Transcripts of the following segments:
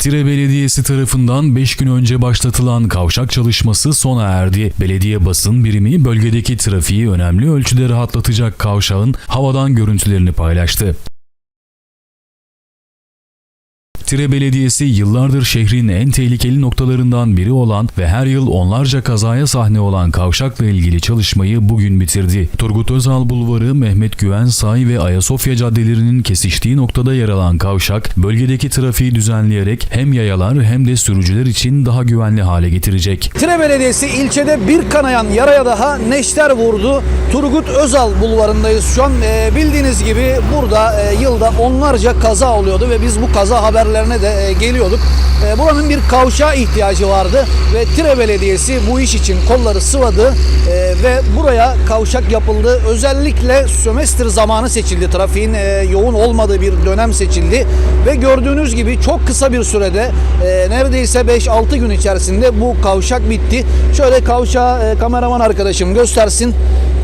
Tire Belediyesi tarafından 5 gün önce başlatılan kavşak çalışması sona erdi. Belediye basın birimi bölgedeki trafiği önemli ölçüde rahatlatacak kavşağın havadan görüntülerini paylaştı. Tire Belediyesi yıllardır şehrin en tehlikeli noktalarından biri olan ve her yıl onlarca kazaya sahne olan kavşakla ilgili çalışmayı bugün bitirdi. Turgut Özal Bulvarı, Mehmet Güven Say ve Ayasofya caddelerinin kesiştiği noktada yer alan kavşak, bölgedeki trafiği düzenleyerek hem yayalar hem de sürücüler için daha güvenli hale getirecek. Tire Belediyesi ilçede bir kanayan yaraya daha neşter vurdu. Turgut Özal bulvarındayız şu an. Ee, bildiğiniz gibi burada e, yılda onlarca kaza oluyordu ve biz bu kaza haberlerine de e, geliyorduk. E, buranın bir kavşağa ihtiyacı vardı ve Tire Belediyesi bu iş için kolları sıvadı e, ve buraya kavşak yapıldı. Özellikle sömestr zamanı seçildi. Trafiğin yoğun olmadığı bir dönem seçildi ve gördüğünüz gibi çok kısa bir sürede neredeyse 5-6 gün içerisinde bu kavşak bitti. Şöyle kavşağı kameraman arkadaşım göstersin.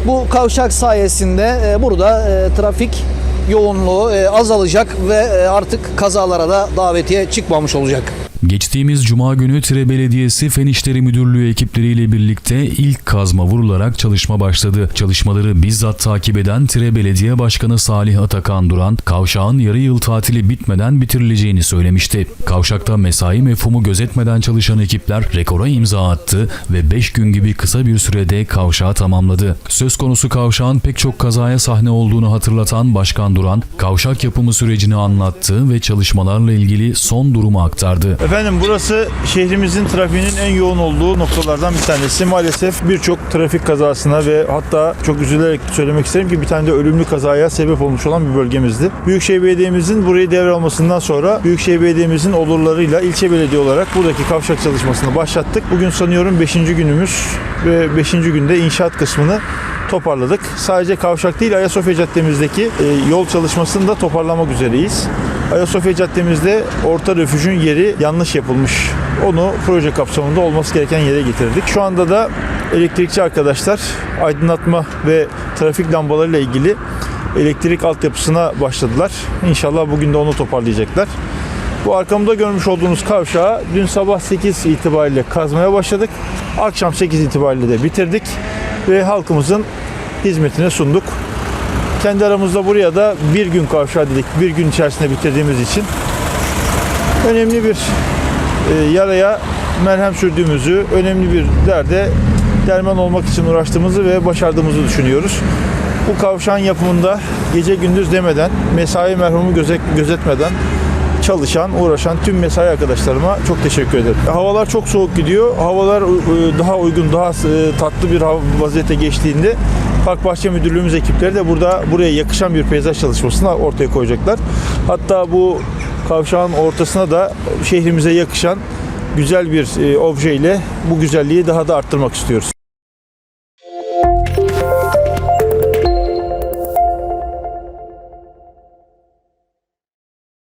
Bu kavşak sayesinde burada trafik yoğunluğu e, azalacak ve e, artık kazalara da davetiye çıkmamış olacak. Geçtiğimiz Cuma günü Tire Belediyesi Fen İşleri Müdürlüğü ekipleriyle birlikte ilk kazma vurularak çalışma başladı. Çalışmaları bizzat takip eden Tire Belediye Başkanı Salih Atakan Duran, kavşağın yarı yıl tatili bitmeden bitirileceğini söylemişti. Kavşakta mesai mefhumu gözetmeden çalışan ekipler rekora imza attı ve 5 gün gibi kısa bir sürede kavşağı tamamladı. Söz konusu kavşağın pek çok kazaya sahne olduğunu hatırlatan Başkan Duran, kavşak yapımı sürecini anlattı ve çalışmalarla ilgili son durumu aktardı. Efendim burası şehrimizin trafiğinin en yoğun olduğu noktalardan bir tanesi. Maalesef birçok trafik kazasına ve hatta çok üzülerek söylemek isterim ki bir tane de ölümlü kazaya sebep olmuş olan bir bölgemizdi. Büyükşehir Belediye'mizin burayı devralmasından sonra Büyükşehir Belediye'mizin olurlarıyla ilçe belediye olarak buradaki kavşak çalışmasını başlattık. Bugün sanıyorum 5. günümüz ve 5. günde inşaat kısmını toparladık. Sadece kavşak değil Ayasofya Caddemizdeki e, yol çalışmasını da toparlamak üzereyiz. Ayasofya Caddemizde orta refüjün yeri yanlış yapılmış. Onu proje kapsamında olması gereken yere getirdik. Şu anda da elektrikçi arkadaşlar aydınlatma ve trafik lambalarıyla ilgili elektrik altyapısına başladılar. İnşallah bugün de onu toparlayacaklar. Bu arkamda görmüş olduğunuz kavşağı dün sabah 8 itibariyle kazmaya başladık. Akşam 8 itibariyle de bitirdik ve halkımızın hizmetine sunduk. Kendi aramızda buraya da bir gün kavşağı dedik. Bir gün içerisinde bitirdiğimiz için önemli bir e, yaraya merhem sürdüğümüzü, önemli bir derde derman olmak için uğraştığımızı ve başardığımızı düşünüyoruz. Bu kavşağın yapımında gece gündüz demeden, mesai merhumu gözet, gözetmeden çalışan, uğraşan tüm mesai arkadaşlarıma çok teşekkür ederim. Havalar çok soğuk gidiyor. Havalar e, daha uygun, daha e, tatlı bir vaziyete geçtiğinde Park Bahçe Müdürlüğümüz ekipleri de burada buraya yakışan bir peyzaj çalışmasını ortaya koyacaklar. Hatta bu kavşağın ortasına da şehrimize yakışan güzel bir e, obje ile bu güzelliği daha da arttırmak istiyoruz.